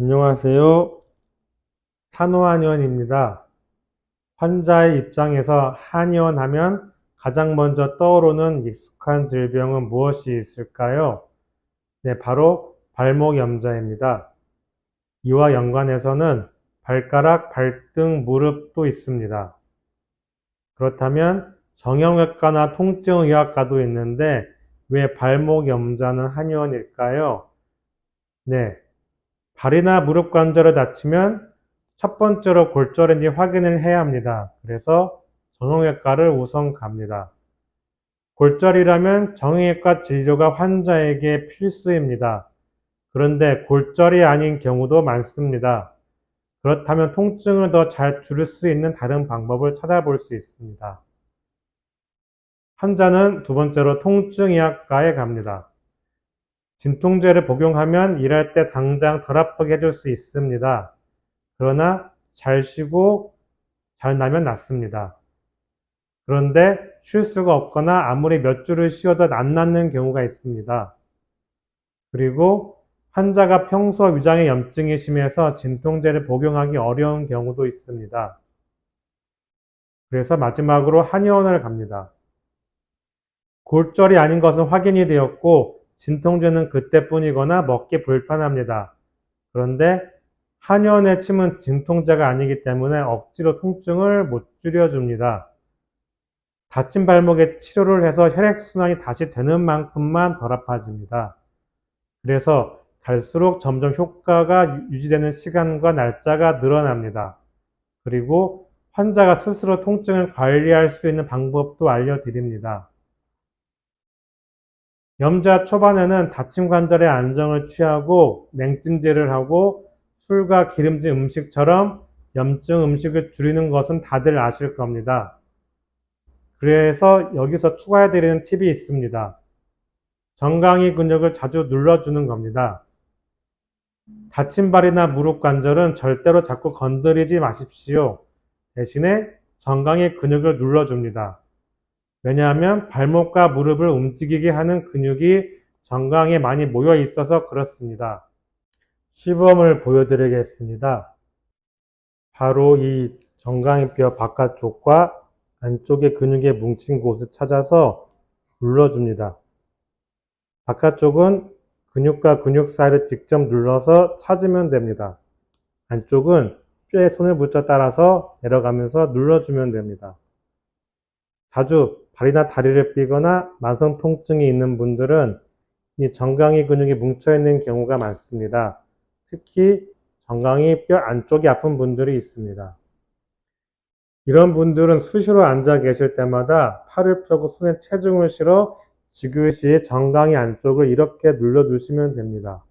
안녕하세요. 산후한의원입니다. 환자의 입장에서 한의원 하면 가장 먼저 떠오르는 익숙한 질병은 무엇이 있을까요? 네, 바로 발목 염좌입니다. 이와 연관해서는 발가락, 발등, 무릎도 있습니다. 그렇다면 정형외과나 통증의학과도 있는데 왜 발목 염좌는 한의원일까요? 네, 발이나 무릎 관절을 다치면 첫 번째로 골절인지 확인을 해야 합니다. 그래서 정형외과를 우선 갑니다. 골절이라면 정형외과 진료가 환자에게 필수입니다. 그런데 골절이 아닌 경우도 많습니다. 그렇다면 통증을 더 잘 줄일 수 있는 다른 방법을 찾아볼 수 있습니다. 환자는 두 번째로 통증의학과에 갑니다. 진통제를 복용하면 일할 때 당장 덜 아프게 해줄 수 있습니다. 그러나 잘 쉬고 잘 나면 낫습니다. 그런데 쉴 수가 없거나 아무리 몇 주를 쉬어도 안 낫는 경우가 있습니다. 그리고 환자가 평소 위장의 염증이 심해서 진통제를 복용하기 어려운 경우도 있습니다. 그래서 마지막으로 한의원을 갑니다. 골절이 아닌 것은 확인이 되었고 진통제는 그때뿐이거나 먹기 불편합니다. 그런데 한의원의 침은 진통제가 아니기 때문에 억지로 통증을 못 줄여줍니다. 다친 발목에 치료를 해서 혈액순환이 다시 되는 만큼만 덜 아파집니다. 그래서 갈수록 점점 효과가 유지되는 시간과 날짜가 늘어납니다. 그리고 환자가 스스로 통증을 관리할 수 있는 방법도 알려드립니다. 염자 초반에는 다친 관절의 안정을 취하고 냉찜질을 하고 술과 기름진 음식처럼 염증 음식을 줄이는 것은 다들 아실 겁니다. 그래서 여기서 추가해드리는 팁이 있습니다. 정강이 근육을 자주 눌러주는 겁니다. 다친 발이나 무릎 관절은 절대로 자꾸 건드리지 마십시오. 대신에 정강이 근육을 눌러줍니다. 왜냐하면 발목과 무릎을 움직이게 하는 근육이 정강에 많이 모여 있어서 그렇습니다. 시범을 보여드리겠습니다. 바로 이 정강이뼈 바깥쪽과 안쪽의 근육에 뭉친 곳을 찾아서 눌러줍니다. 바깥쪽은 근육과 근육 사이를 직접 눌러서 찾으면 됩니다. 안쪽은 뼈에 손을 붙여 따라서 내려가면서 눌러주면 됩니다. 자주 발이나 다리를 삐거나 만성 통증이 있는 분들은 이 정강이 근육이 뭉쳐 있는 경우가 많습니다. 특히 정강이 뼈 안쪽이 아픈 분들이 있습니다. 이런 분들은 수시로 앉아 계실 때마다 팔을 펴고 손에 체중을 실어 지그시 정강이 안쪽을 이렇게 눌러주시면 됩니다.